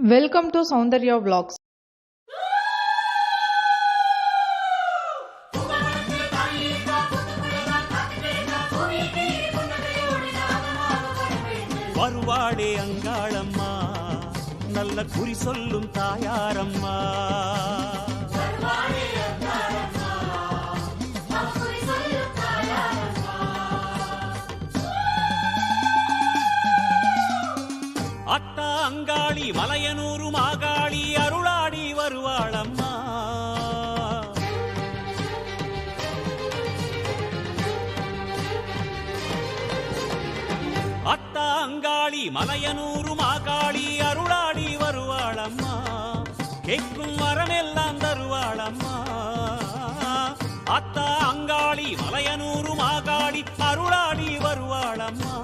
Welcome to Soundarya vlogs. வருவாடே அங்காளம்மா. நல்ல குறி சொல்லும் தாயாரம்மா. அத்தா அங்காளி மலையனூரு மாகாளி அருளாடி வருவாளம்மா. அத்தா அங்காளி மலையனூரு மாகாளி அருளாடி வருவாளம்மா. கேட்கும் வரமெல்லாம் தருவாளம்மா. அத்தா அங்காளி மலையனூரு மாகாளி அருளாடி வருவாளம்மா.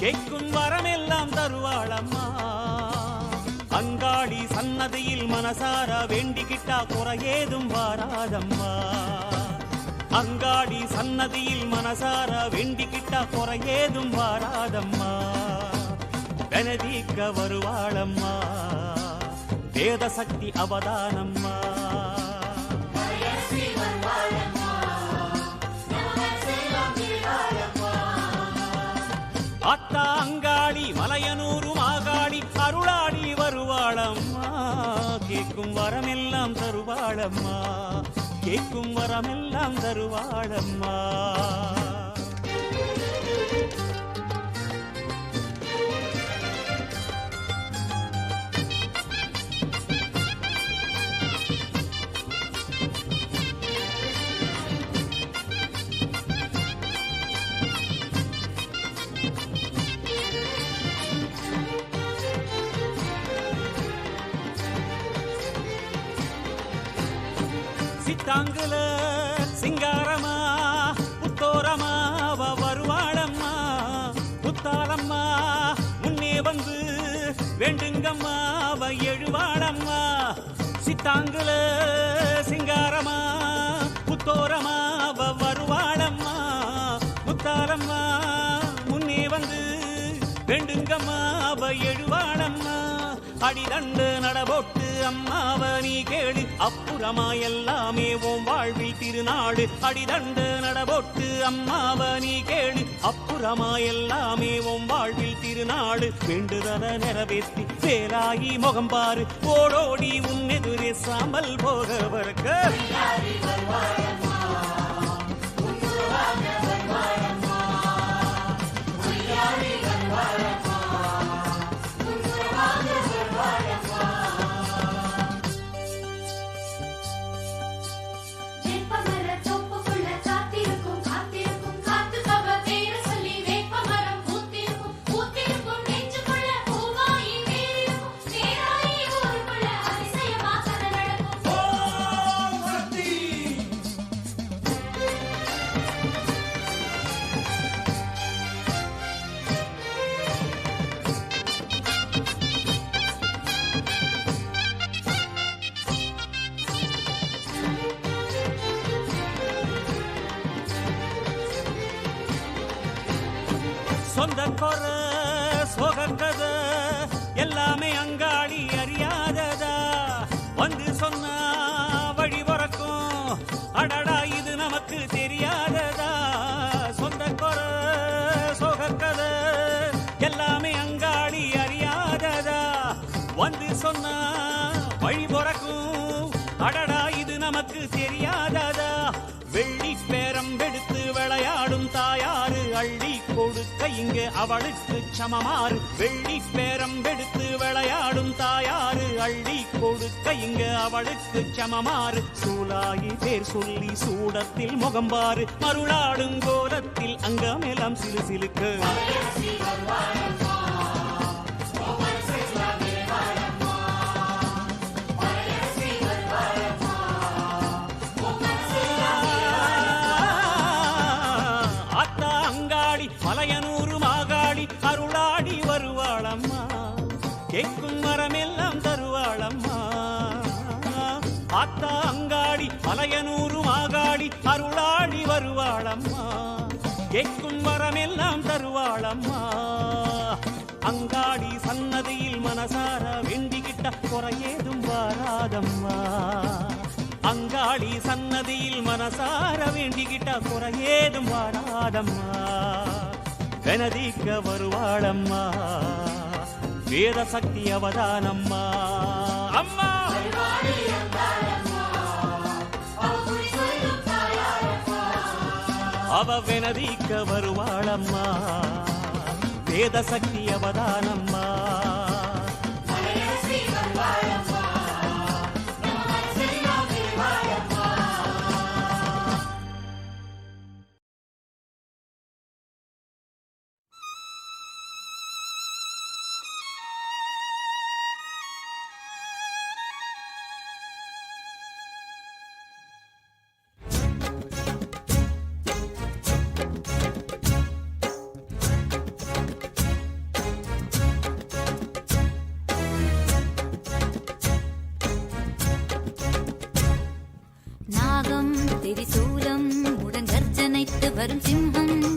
கேட்கும் வரமெல்லாம் தருவாளம்மா. அங்காளி சன்னதியில் மனசார வேண்டிக்கிட்டா குறையேதும் வாராதம்மா. அங்காடி சன்னதியில் மனசார வேண்டிக்கிட்டா குறையேதும் வாராதம்மா. வெனதீக்க வருவாளம்மா. வேத சக்தி அவதானம்மா. தருவாளம்மா கேட்கும் வரமெல்லாம் தருவாளம்மா. தாங்குல சிங்காரமா புத்தோரமா வருவாளம்மா புத்தாளம்மா முன்னே வந்து வேண்டுங்கம்மா எழுவாளம்மா. சித்தாங்குல சிங்காரமா புத்தோரமா வருவாளம்மா புத்தாளம்மா முன்னே வந்து வேண்டுங்கம்மா எழுவாளம்மா. அடிதண்டு நடபோட்டு அம்மாவனி கேடு அப்புறமா எல்லாமே ஓம் வாழ்வில் திருநாடு. அடிதண்டு நடபோட்டு அம்மாவனி கேடு அப்புறமா எல்லாமே ஓம் வாழ்வில் திருநாடு. வேண்டுதல நிறைவேற்றி வேலாயி முகம் பாரு. ஓடோடி உன் எதிரே சாமல் போக சொந்த கொர சோகக்கத எல்லாமே அங்காடி அறியாததா? வந்து சொன்னா வழி பிறக்கும் அடடா இது நமக்கு தெரியாததா? சொந்த கொர சோகக்கத எல்லாமே அங்காடி அறியாததா? வந்து சொன்னா வழி பிறக்கும் அடடா இது நமக்கு தெரியாததா? வெள்ளி பேரம்பெடு விளையாடும் தாயாறு அள்ளி கொடுக்க இங்கு அவளுக்கு சமமாறு. வெள்ளி பேரம் எடுத்து விளையாடும் தாயாறு அள்ளி கொடுக்க இங்கு அவளுக்கு சமமாறு. சூலாயி பேர் சொல்லி சூடத்தில் முகம்பாறு. மருளாடும் கோலத்தில் அங்கமெல்லாம் சிலு சிலுக்கு. ஆத்தா அங்காடி மலையனூரு மாகாடி அருளாடி வருவாளம்மா. கேட்கும் வரமெல்லாம் தருவாளம்மா. அங்காடி சன்னதியில் மனசார வேண்டிக்கிட்ட குறையேதும் வராதம்மா. அங்காடி சன்னதியில் மனசார வேண்டிக்கிட்ட குறையேதும் வராதம்மா. கனதிக்க வருவாளம்மா. வேத சக்தி அவதானம்மா. அம்மா! அவ வெனதிக்க வருவாளம்மா வேத சக்தி அவதானம்மா but I'm too humble.